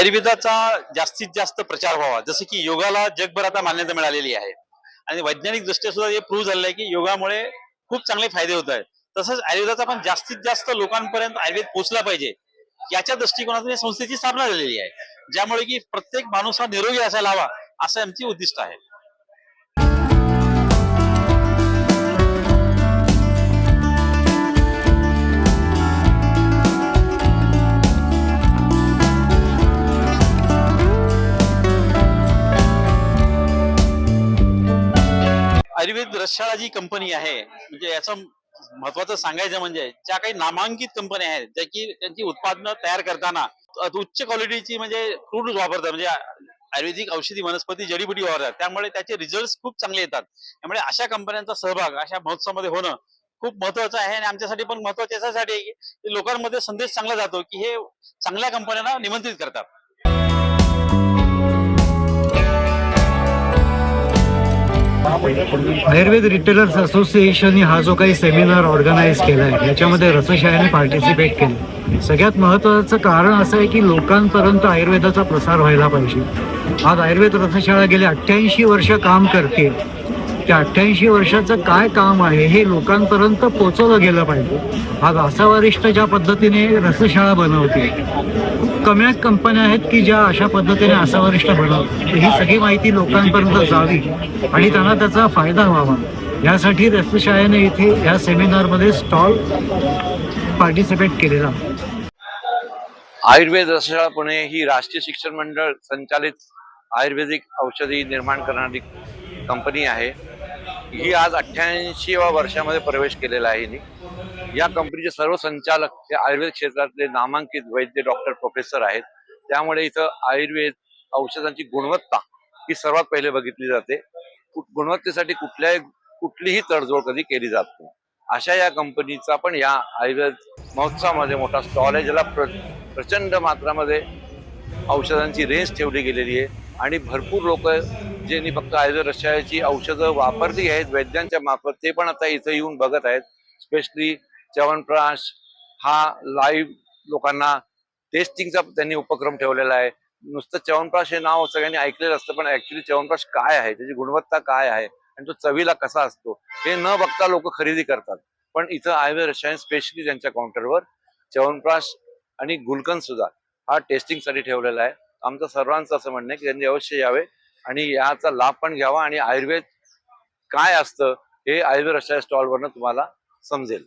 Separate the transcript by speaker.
Speaker 1: आयुर्वेदाचा जास्तीत जास्त प्रचार व्हावा. जसं की योगाला जगभर आता मान्यता मिळालेली आहे. आणि वैज्ञानिक दृष्ट्या सुद्धा हे प्रूव्ह झालेलं आहे की योगामुळे खूप चांगले फायदे होत आहेत. तसंच आयुर्वेदाचा पण जास्तीत जास्त लोकांपर्यंत आयुर्वेद पोहोचला पाहिजे. याच्या दृष्टिकोनातून या संस्थेची स्थापना झालेली आहे. ज्यामुळे की प्रत्येक माणूस हा निरोगी असायला हवा असं आमची उद्दिष्ट आहे. आयुर्वेद जी कंपनी आहे म्हणजे याचं महत्वाचं सांगायचं म्हणजे ज्या काही नामांकित कंपन्या आहेत ज्या की त्यांची उत्पादनं तयार करताना उच्च क्वालिटीची म्हणजे क्रूड वापरतात म्हणजे आयुर्वेदिक औषधी वनस्पती जडीबुटी वापरतात त्यामुळे त्याचे रिझल्ट खूप चांगले येतात. त्यामुळे अशा कंपन्यांचा सहभाग अशा महोत्सवामध्ये होणं खूप महत्वाचं आहे आणि आमच्यासाठी पण महत्वाचं याच्यासाठी लोकांमध्ये संदेश चांगला जातो की हे चांगल्या कंपन्यांना निमंत्रित करतात.
Speaker 2: आयुर्वेद रिटेलर्स असोसिएशनने हा जो काही सेमिनार ऑर्गनाईज केला आहे याच्यामध्ये रसशाळेने पार्टिसिपेट केलं. सगळ्यात महत्त्वाचं कारण असं आहे की लोकांपर्यंत आयुर्वेदाचा प्रसार व्हायला पाहिजे. आज आयुर्वेद रसशाळा गेले अठ्ठ्याऐंशी वर्ष काम करते त्या अठ्ठ्याऐंशी वर्षाचं काय काम आहे हे लोकांपर्यंत पोचवलं गेलं पाहिजे. आज आसावरिष्ठ ज्या पद्धतीने रसशाळा बनवते खूप कमी कंपन्या आहेत की ज्या अशा पद्धतीने आसावरिष्ठ बनवतात. ही सगळी माहिती लोकांपर्यंत जावी आणि त्यांना त्याचा फायदा व्हावा. यासाठी रसशाळेने इथे या सेमिनारमध्ये स्टॉल पार्टिसिपेट केलेला
Speaker 3: आयुर्वेद रसशाळा पुणे ही राष्ट्रीय शिक्षण मंडळ संचालित आयुर्वेदिक औषधी निर्माण करणारी कंपनी आहे. ही आज अठ्ठ्याऐंशीव्या वर्षामध्ये प्रवेश केलेला आहे हिने. या कंपनीचे सर्व संचालक हे आयुर्वेद क्षेत्रातले नामांकित वैद्य डॉक्टर प्रोफेसर आहेत. त्यामुळे इथं आयुर्वेद औषधांची गुणवत्ता ही सर्वात पहिले बघितली जाते. कु- गुणवत्तेसाठी कुठल्याही कुठलीही तडजोड कधी केली जात नाही. अशा या कंपनीचा पण या आयुर्वेद महोत्सवामध्ये मोठा स्टॉल आहे ज्याला प्र प्रचंड मात्रामध्ये औषधांची रेंज ठेवली गेलेली आहे. आणि भरपूर लोक ज्यांनी फक्त आयुर्वेद रशियाची औषधं वापरली आहेत वैद्यांच्या मार्फत ते पण आता इथं येऊन बघत आहेत. स्पेशली च्यवनप्राश हा लाईव्ह लोकांना टेस्टिंगचा त्यांनी उपक्रम ठेवलेला आहे. नुसतं च्यवनप्राश हे नाव सगळ्यांनी ऐकलेलं असतं पण ऍक्च्युली च्यवनप्राश काय आहे? त्याची गुणवत्ता काय आहे? आणि तो चवीला कसा असतो? हे न बघता लोक खरेदी करतात. पण इथं आयुर्वेद रसायन स्पेशली त्यांच्या काउंटरवर च्यवनप्राश आणि गुलकंद सुद्धा हा टेस्टिंगसाठी ठेवलेला आहे. आमचं सर्वांचं असं म्हणणं आहे की त्यांनी अवश्य यावे आणि याचा लाभ पण घ्यावा आणि आयुर्वेद काय असतं हे आयुर्वेद रसायन स्टॉलवरनं तुम्हाला समजेल.